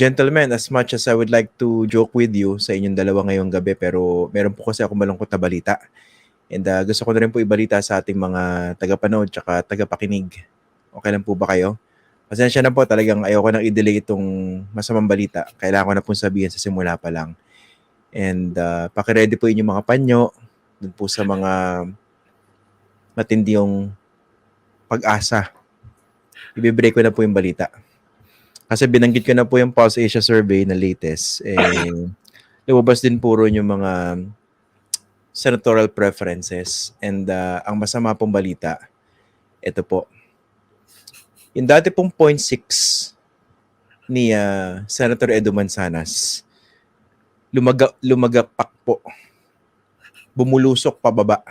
gentlemen, as much as I would like to joke with you sa inyong dalawa ngayong gabi, pero meron po kasi ako malungkot na balita. And uh, gusto ko na rin po ibalita sa ating mga tagapanood tsaka tagapakinig. Okay lang po ba kayo? Pasensya na po, talagang ayoko nang i-delay itong masamang balita. Kailangan ko na pong sabihin sa simula pa lang. And uh, pakiready po inyong mga panyo dun po sa mga matindi yung pag-asa. Ibibreak ko na po yung balita. Kasi binanggit ko na po yung Pulse Asia survey na latest. Eh, lumabas din puro yung mga senatorial preferences. And uh, ang masama pong balita, ito po. Yung dati pong 0.6 ni uh, Senator Edo Manzanas, lumaga, lumagapak po. Bumulusok pababa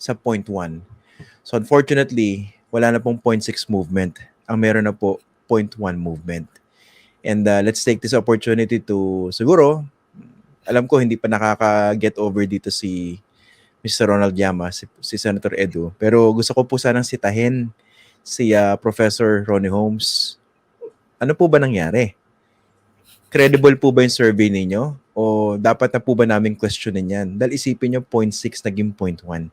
sa 0.1. So unfortunately, wala na pong 0.6 movement. Ang meron na po 0.1 movement. And uh, let's take this opportunity to siguro alam ko hindi pa nakaka-get over dito si Mr. Ronald Llama, si, si Senator Edu. Pero gusto ko po sanang sitahin si uh, Professor Ronnie Holmes. Ano po ba nangyari? Credible po ba yung survey ninyo? O dapat na po ba namin questionin yan? Dahil isipin nyo, 0.6 naging 0.1.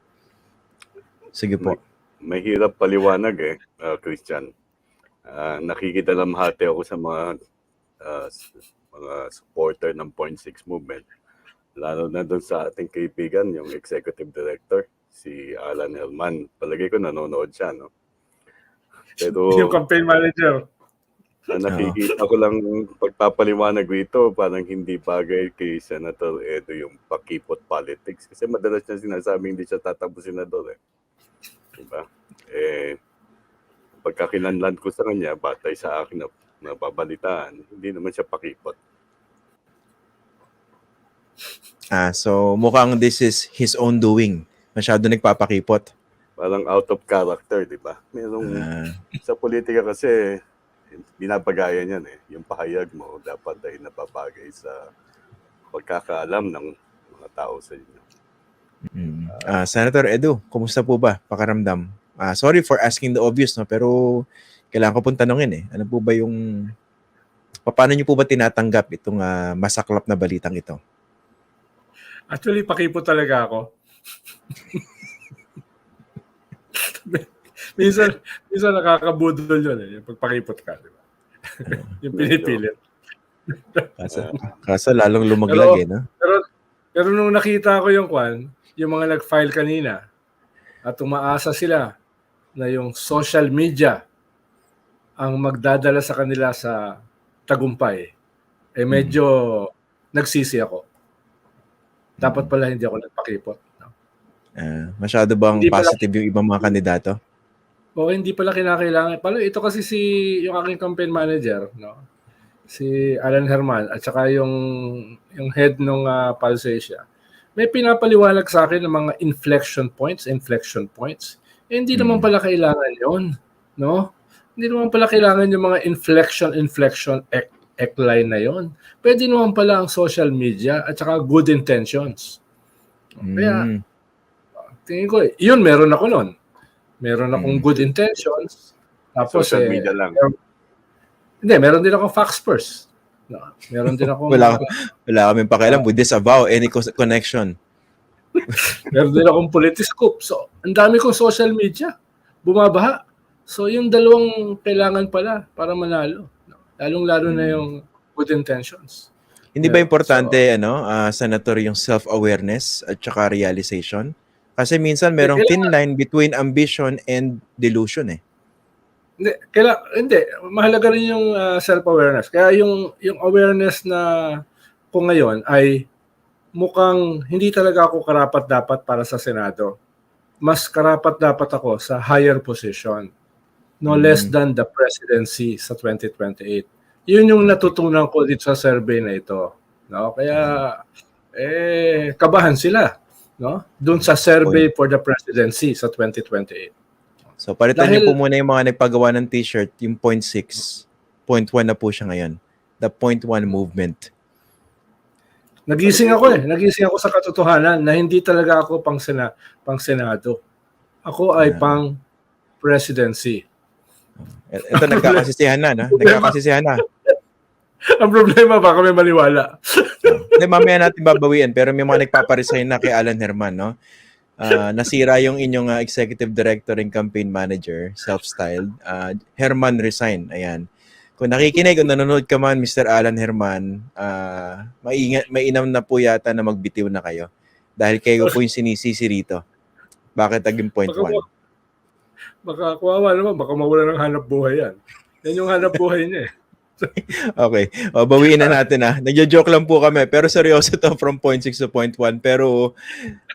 Sige po. Mahirap paliwanag eh, uh, Christian. Uh, nakikita lang hati ako sa mga uh, mga supporter ng 0.6 movement. Lalo na doon sa ating kaibigan, yung executive director, si Alan Elman. Palagay ko nanonood siya, no? Pero Yung campaign manager. ang nakikita ko lang pagpapaliwanag rito, parang hindi bagay kay Senator Edo yung pakipot politics. Kasi madalas niya sinasabi hindi siya tatakbo senador eh. Diba? Eh, pagkakinanlan ko sa kanya, batay sa akin na nababalitaan, hindi naman siya pakipot. Ah, so mukhang this is his own doing. Masyado nagpapakipot. Parang out of character, di ba? Merong, Ah, sa politika kasi, binabagayan yan eh. Yung pahayag mo, dapat ay napapagay sa pagkakaalam ng mga tao sa inyo. mm. Ah, Senator Edu, kumusta po ba pakaramdam? Ah, sorry for asking the obvious no, pero kailangan ko pong tanungin eh. Ano po ba yung paano niyo po ba tinatanggap itong ah, masaklap na balitang ito? Actually, pakipo talaga ako. minsan, minsan nakakabudol yun eh, yung pagpakipot ka, di ba? yung pinipilit. Kaso, kaso lalong lumaglag eh, no? Pero, pero nung nakita ko yung kwan, yung mga nag-file kanina, at umaasa sila na yung social media ang magdadala sa kanila sa tagumpay, eh medyo nagsisi ako. Dapat pala hindi ako nagpakipot. No? Ah, masyado bang Hindi pala- positive yung ibang mga kandidato? O hindi pala kinakailangan. Pala ito kasi si yung aking campaign manager, no? Si Alan Herman at saka yung yung head ng uh, Pulse Asia. May pinapaliwanag sa akin ng mga inflection points, inflection points. Eh, hindi naman Hmm. pala kailangan 'yon, no? Hindi naman pala kailangan yung mga inflection, inflection, ek, ek line na 'yon. Pwede naman pala ang social media at saka good intentions. Kaya, Mm. tingin ko, eh, yun meron ako nun. Meron akong Mm. good intentions. Tapos, Social eh, media lang. Hindi, meron din akong fax first. No, meron din akong Wala, wala kaming pakialam with disavow any connection. meron din akong politiscope. So, ang dami kong social media. Bumabaha. So, yung dalawang kailangan pala para manalo. Lalong-lalo na Mm. yung good intentions. Hindi ba importante ano, ah, senator yung self-awareness at saka realization? Kasi minsan merong thin line between ambition and delusion eh. Hindi, kaila, hindi, mahalaga rin yung ah, self-awareness. Kaya yung yung awareness na ko ngayon ay mukhang hindi talaga ako karapat dapat para sa Senado. Mas karapat dapat ako sa higher position. No Mm. less than the presidency sa 2028. Yun yung natutunan ko dito sa survey na ito. No? Kaya eh kabahan sila, no? Doon sa survey for the presidency sa 2028. So palitan Dahil- niyo po muna yung mga nagpagawa ng t-shirt, yung 0.6, 0.1 na po siya ngayon. The 0.1 movement. Nagising ako eh. Nagising ako sa katotohanan na hindi talaga ako pang sena, pang senado. Ako ay Ah. pang presidency. Ito nagkakasisihan na, no? Nagkakasisihan na. Ang problema, baka may maniwala. Hindi, mamaya natin babawian. Pero may mga nagpaparesign na kay Alan Herman, no? Ah, nasira yung inyong ah, executive director and campaign manager, self-styled. Ah, Herman resign. Ayan. Kung nakikinig o nanonood ka man, Mr. Alan Herman, ah, maingat, mainam na po yata na magbitiw na kayo. Dahil kayo po yung sinisisi rito. Bakit naging point Baka, one? baka kuwawa naman, baka mawala ng hanap buhay yan. Yan yung hanap buhay niya eh. Okay. O, bawiin na natin ah. Nagjo-joke lang po kami. Pero seryoso to from point 6 to point 1. Pero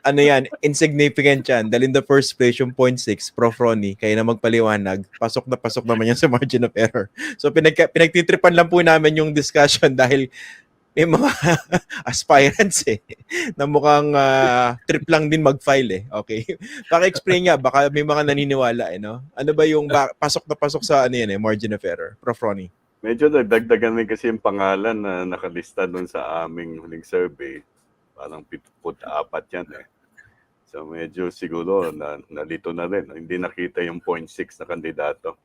ano yan, insignificant yan. Dahil in the first place, yung point 6, Prof. Ronnie, kaya na magpaliwanag, pasok na pasok naman yan sa margin of error. So pinag pinagtitripan lang po namin yung discussion dahil may mga aspirants eh na mukhang ah, trip lang din mag-file eh. Okay. Paki-explain nga, baka may mga naniniwala eh, no? Ano ba yung pasok na pasok sa ano yan eh, margin of error? Prof. Ronnie. Medyo nagdagdagan rin kasi yung pangalan na nakalista doon sa aming huling survey. Parang pitput apat yan eh. So medyo siguro na, nalito na rin. Hindi nakita yung 0.6 na kandidato.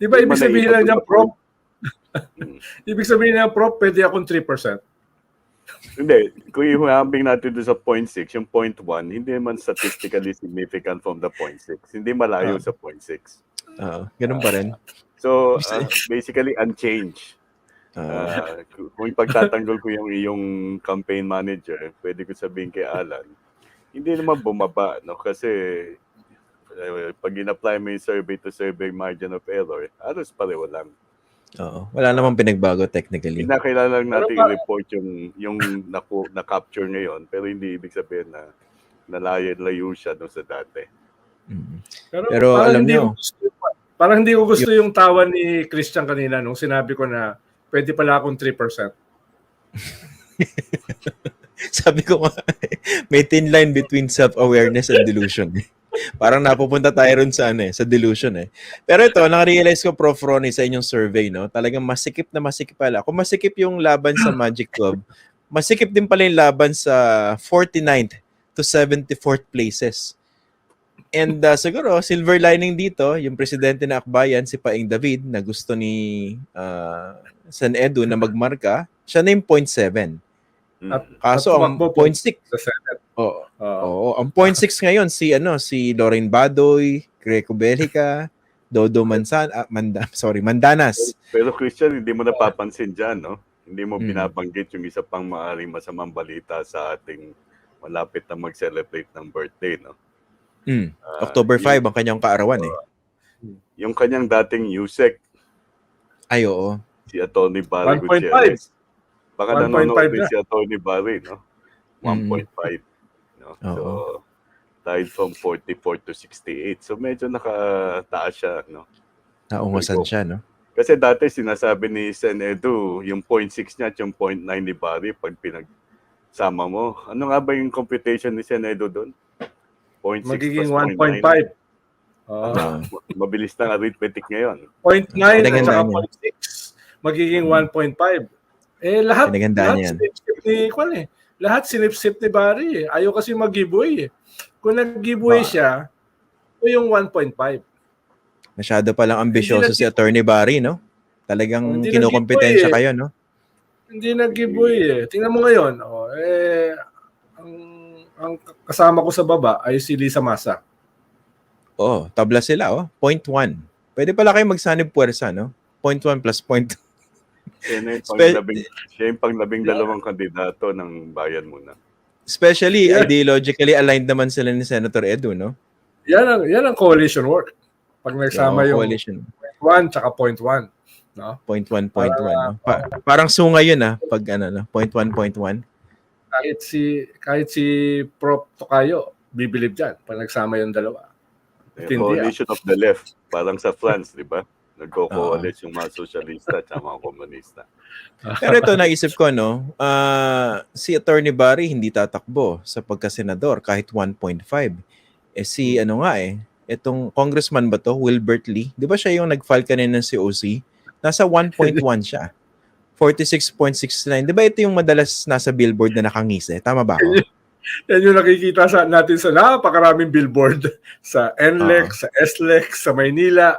Di ba ibig sabihin lang niya, Prop? Hmm. Ibig sabihin niya, Prop, pwede akong 3%. Hindi, kung ihambing natin doon sa 0.6, yung 0.1, hindi naman statistically significant from the 0.6. Hindi malayo Ah. sa 0.6. Oo, ganun pa rin. So, uh, basically unchanged. Oo. Uh, kung ipagtatanggol ko yung iyong campaign manager, pwede ko sabihin kay Alan, hindi naman bumaba, no? Kasi uh, pag in-apply mo yung survey to survey margin of error, halos pareho lang. Oo. Wala namang pinagbago technically. Pinakailangan lang natin pa- i-report yung, yung naku, na-capture ngayon, pero hindi ibig sabihin na nalayo-layo siya doon sa dati. Mm. Pero, Pero alam niyo- parang hindi ko gusto yung tawa ni Christian kanina nung sinabi ko na pwede pala akong 3%. Sabi ko nga, may thin line between self-awareness and delusion. Parang napupunta tayo ron sa, ano, eh, sa delusion eh. Pero ito, nakarealize ko, Prof. Ronnie, sa inyong survey, no? talagang masikip na masikip pala. Kung masikip yung laban sa Magic Club, masikip din pala yung laban sa 49th to 74th places. And uh, siguro, silver lining dito, yung presidente na akbayan, si Paing David, na gusto ni uh, San Edu na magmarka, siya na yung 0.7. Mm. At- Kaso At ang tumakbo po 0.6, Sa Senate. oo, Oo. Oo, ang 0.6 ngayon si ano si Lorraine Badoy, Greco Belica, Dodo Mansan, ah, Manda, sorry, Mandanas. Pero Christian, hindi mo napapansin dyan, no? Hindi mo Mm. binabanggit yung isa pang maaring masamang balita sa ating malapit na mag-celebrate ng birthday, no? Mm, October 5 yung, ang kanyang kaarawan eh. yung kanyang dating USEC, Ay oo. si Atty. Barry 1.5. Gutierrez. Baka 1.5 nanonood din si Atty. Barry, no? 1.5. No? So, Mm. Died from 44 to 68. So, medyo nakataas siya, no? Naungasan siya, no? Kasi dati sinasabi ni Sen Edu, yung 0.6 niya at yung 0.9 ni Barry pag pinagsama mo. Ano nga ba yung computation ni Sen Edu doon? 0.6 Magiging plus 0.9. 1.5. Oo. Ah. Mabilis ng arithmetic ngayon. 0.9 at saka niya. 0.6. Magiging Mm. 1.5. Eh, lahat, lahat yan. sinipsip ni, kwan eh. Lahat sinipsip ni Barry eh. Ayaw kasi mag-giveaway eh. Kung nag-giveaway Ba- siya, ito yung 1.5. Masyado palang ambisyoso si Attorney Barry, no? Talagang kinukompetensya nag-giveaway kayo, no? Hindi nag-giveaway eh. Tingnan mo ngayon, oh, eh, ang kasama ko sa baba ay si Lisa Masa. Oo, tabla sila, oh. 0.1. Pwede pala kayo magsanib puwersa, no? 0.1 plus 0.2. Siya, na yung panglabing, siya yung panglabing dalawang kandidato ng bayan muna. Especially, Yeah. ideologically aligned naman sila ni Senator Edu, no? Yan ang, yan ang coalition work. Pag nagsama yung coalition. 1 tsaka 0.1. No? Point one, point one. no? Pa- parang sunga yun ah, pag ano, no? point one, point one. Kahit si, kahit si Prof. Tokayo, bibilib dyan pag nagsama yung dalawa. Tindi, ah. coalition of the left. Parang sa France, di ba? Nagko-coalesce yung mga sosyalista at mga komunista. Pero ito naisip ko, no, ah, si Attorney Barry hindi tatakbo sa pagkasenador kahit 1.5. Eh si ano nga eh, itong congressman ba to, Wilbert Lee, di ba siya yung nag-file kanina ng COC? Nasa 1.1 siya. 46.69. Di ba ito yung madalas nasa billboard na nakangisi? Tama ba ako? Yan yung nakikita sa natin sa napakaraming billboard sa NLEX, Ah. sa SLEX, sa Maynila.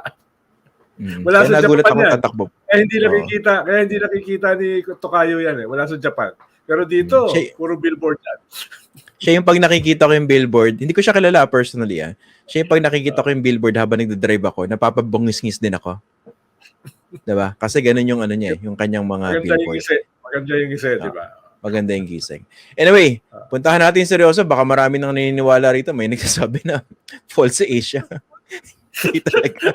Mm. Wala Kaya sa Japan akong yan. tatakbo. Kaya hindi nakikita, kaya hindi nakikita ni Tokayo yan eh. Wala sa Japan. Pero dito, Hmm. Siya- puro billboard yan. Siya yung pag nakikita ko yung billboard, hindi ko siya kilala personally ah. Siya yung pag nakikita ko yung billboard habang nagdadrive ako, napapabungis-ngis din ako. 'Di ba? Kasi ganun yung ano niya, eh, yung kanyang mga Maganda yung isi. Maganda yung isi, di ba? Maganda yung gising. Anyway, puntahan natin seryoso. Baka marami nang naniniwala rito. May nagsasabi na false si Asia. Talaga.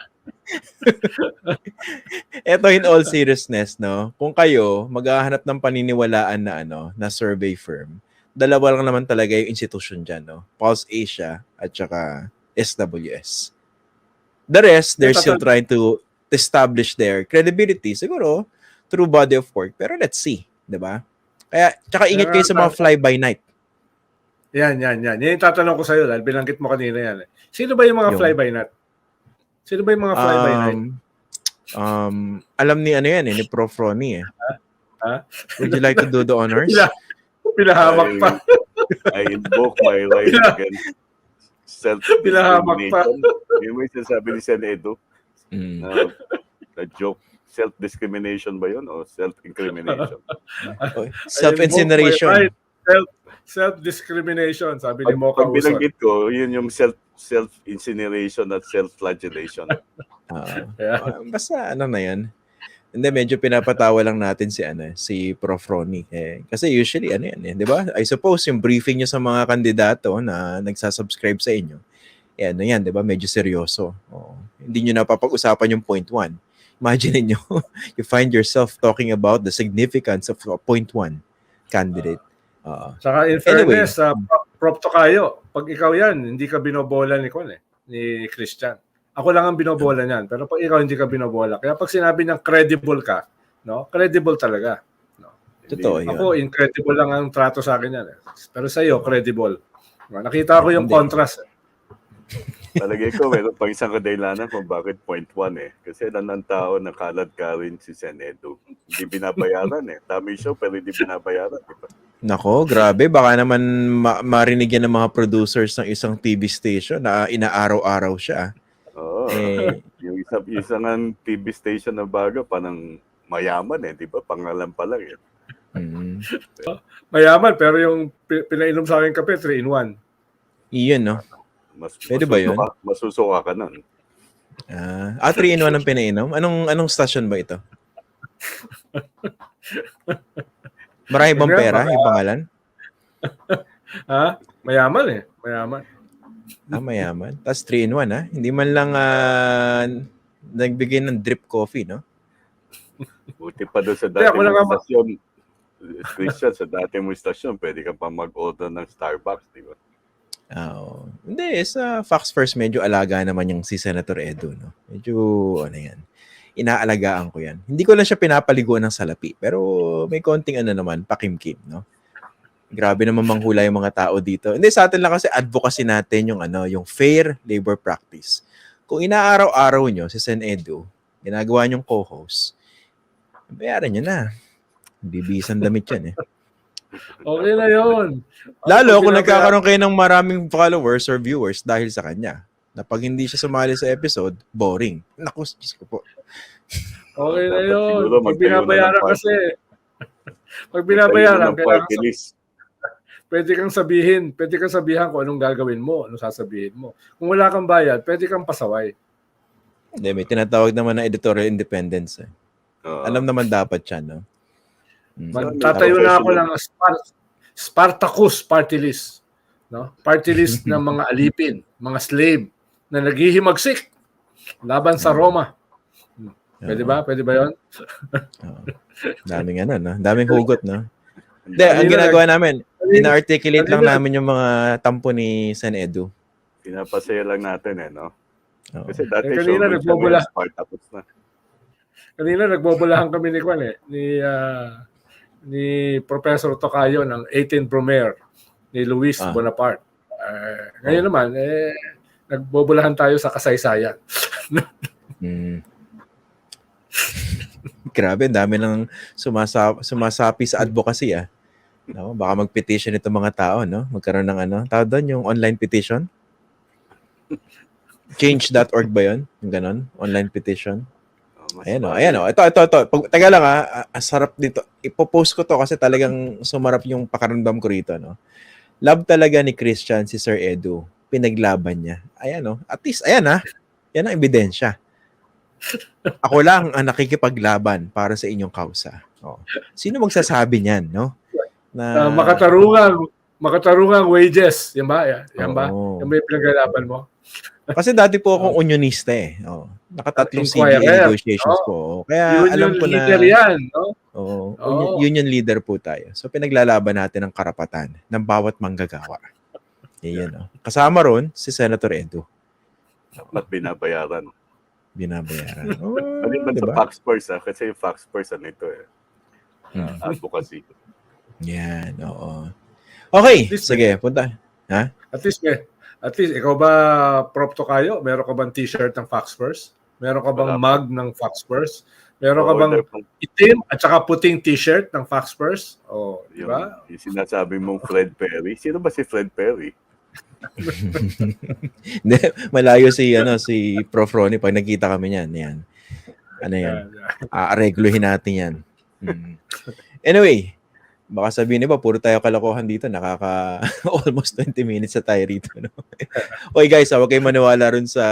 Ito in all seriousness, no? Kung kayo maghahanap ng paniniwalaan na ano, na survey firm, dalawa lang naman talaga yung institution dyan, no? Pulse Asia at saka SWS. The rest, they're still trying to establish their credibility. Siguro, through body of work. Pero let's see, di ba? Kaya, tsaka ingat kayo sa mga fly-by-night. Yan, yan, yan. Yan yung tatanong ko sa'yo dahil binanggit mo kanina yan. Eh. Sino ba yung mga Yung- fly-by-night? Sino ba yung mga fly-by-night? Um, um, alam ni ano yan eh, ni Prof. Ronnie eh. Ha? Would you like to do the honors? Pila- Pinahamak pa. I invoke my right Pila- against self Pinahamak pa. Yung may sinasabi ni Sen Edo Mm. na, na joke. Self-discrimination ba yun o self-incrimination? Self-incineration. Self, self-discrimination, sabi ni Mocha pag binanggit ko, yun yung self self-incineration at self-flagellation. Ah, Yeah. ah, basta ano na yan. Hindi, medyo pinapatawa lang natin si ano, si Prof. Ronnie. Eh, kasi usually, ano yan eh, di ba? I suppose yung briefing nyo sa mga kandidato na nagsasubscribe sa inyo, eh ano yan, di ba? Medyo seryoso. Oo. Hindi nyo napapag-usapan yung point one. Imagine nyo, you find yourself talking about the significance of a point one candidate. Oo. Saka in Anyway. fairness, sa prop, prop to kayo, pag ikaw yan, hindi ka binobola ni Kon eh, ni Christian. Ako lang ang binobola niyan, pero pag ikaw hindi ka binobola. Kaya pag sinabi niyang credible ka, no? Credible talaga. Totoo yun. Ako, incredible lang ang trato sa akin yan. Eh. Pero sa iyo, credible. Nakita ko yung Hindi. contrast. Eh. Talagay ko, meron pang isang kadahilanan kung bakit point one eh. Kasi ilan ng tao nakalad ka rin si Sen Edo. Hindi binabayaran eh. Dami show pero hindi binabayaran. Diba? Nako, grabe. Baka naman ma- marinig yan ng mga producers ng isang TV station na inaaraw-araw siya. Oo. Eh, Yung isa, isang ang TV station na bago, parang mayaman eh. Di ba? Pangalan pa lang eh. mm, Mayaman, pero yung pi- pinainom sa akin kape, 3 in 1. iyon, no? Mas, Pwede ba yun? masusuka- Masusuka ka nun. Ah, ah 3 in 1 ang pinainom? Anong, anong station ba ito? Marami bang pera yung pangalan? Ha? Mayaman eh. Mayaman. Ah, mayaman. Tapos 3 in 1, ha? Hindi man lang ah, nagbigay ng drip coffee, no? Buti pa doon sa dati lang mong ang- stasyon. Christian, sa dati mong stasyon, pwede ka pa mag-order ng Starbucks, di ba? Oo. Hindi, sa Fox First, medyo alaga naman yung si Senator Edo, no? Medyo, ano yan, inaalagaan ko yan. Hindi ko lang siya pinapaliguan ng salapi, pero may konting ano naman, pakimkim, no? Grabe naman manghula yung mga tao dito. Hindi, sa atin lang kasi advocacy natin yung ano, yung fair labor practice. Kung inaaraw-araw nyo si Sen Edo, ginagawa nyong co-host, bayaran nyo na. Bibisan damit yan eh. Okay na yun. Lalo kung nagkakaroon kayo ng maraming followers or viewers dahil sa kanya. Na pag hindi siya sumali sa episode, boring. Naku, Diyos ko po. Okay na yun. Pag binabayaran kasi, pag binabayaran, kailangan pwede kang sabihin, pwede kang sabihan kung anong gagawin mo, anong sasabihin mo. Kung wala kang bayad, pwede kang pasaway. Hindi, may tinatawag naman na editorial independence. Eh. Oo. Alam naman dapat siya, no? Mm. Magtatayo na ako ng Spar- Spartacus party list. No? Party list ng mga alipin, mga slave na naghihimagsik laban sa Roma. Pwede ba? Pwede ba 'yon? Oo. Daming ano, no? Daming hugot, no? Hindi, ang ginagawa namin, ina-articulate lang namin yung mga tampo ni San Edu. Pinapasaya lang natin eh, no? Oo. Kasi dati Eh, kanina kami, Spartacus na. Kanina nagbobolahan kami ni Kwan eh, ni ah, ni Professor Tocayo ng 18 Brumaire ni Luis Ah. Bonaparte. Eh, ngayon naman eh nagbobolahan tayo sa kasaysayan. Mm. Grabe, dami nang sumasa sumasapi sa advocacy ah. No, baka mag-petition itong mga tao, no? Magkaroon ng ano, tawag doon, yung online petition. Change.org ba yun? Yung ganon? Online petition? Mas Ayan o, ayan o. Ito, ito, ito. Pag, taga lang ha, ah, ang sarap dito. Ipopost ko to kasi talagang sumarap yung pakaramdam ko rito, no? Love talaga ni Christian si Sir Edu. Pinaglaban niya. Ayan o. At least, ayan ha. Yan ang ebidensya. Ako lang ang nakikipaglaban para sa inyong kausa. Oh. Sino magsasabi niyan, no? Na, Ah, makatarungang, makatarungang wages. Yan ba? Yan, yan ba? Yan ba yung pinaglalaban mo? Kasi dati po akong unionista eh. Oh. Nakatatlong. CBA negotiations Oo. po. Kaya Yun alam ko na... leader yan. No? Oo. Oo. Union, union leader po tayo. So pinaglalaban natin ang karapatan ng bawat manggagawa. Yan, no? Kasama ron si Senator Edu. Dapat binabayaran. Binabayaran. Oh, Maliban sa diba? Fox Spurs, ah, kasi yung Fox Spurs, ano ito eh, Hmm. advocacy. Yan, oo. Okay, sige, punta. At least, may, at least, ikaw ba, Prop Tokayo, meron ka bang t-shirt ng Fox Spurs? Meron ka bang Wala. mug ng Fox Spurs? Meron ka Oo, bang pang- itim at saka puting t-shirt ng Fox Spurs? O, oh, di yung, ba? yung sinasabi mong Fred Perry. Sino ba si Fred Perry? Hindi, malayo si, ano, si Prof. Ronnie pag nagkita kami niyan. Yan. Ano yan? Aaregluhin natin yan. Mm. Anyway, baka sabihin niyo ba, puro tayo kalokohan dito. Nakaka almost 20 minutes na tayo rito. No? okay guys, ah, huwag kayong maniwala rin sa...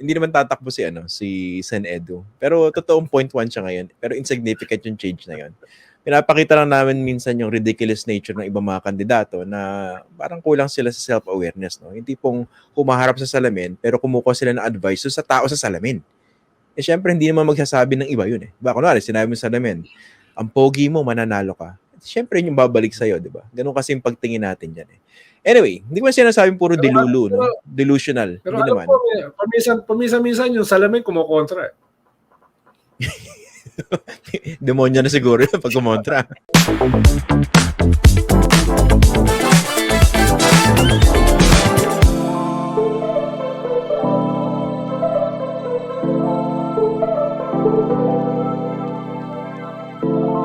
Hindi naman tatakbo si, ano, si Sen Edu. Pero totoong point one siya ngayon. Pero insignificant yung change na yon. Pinapakita lang namin minsan yung ridiculous nature ng ibang mga kandidato na parang kulang sila sa self-awareness. No? Hindi pong humaharap sa salamin pero kumukuha sila ng advice sa tao sa salamin. Eh syempre, hindi naman magsasabi ng iba yun eh. Ba, kunwari, sinabi mo sa salamin, ang pogi mo, mananalo ka. Siyempre, yun yung babalik sa'yo, di ba? Ganun kasi yung pagtingin natin dyan eh. Anyway, hindi ko man sinasabing puro Pero- delulu, no? pero- Delusional. Pero hindi alam naman. ko, may- paminsan, paminsan-minsan yung salamin kumukontra eh. Demonyo na siguro yun pag kumontra.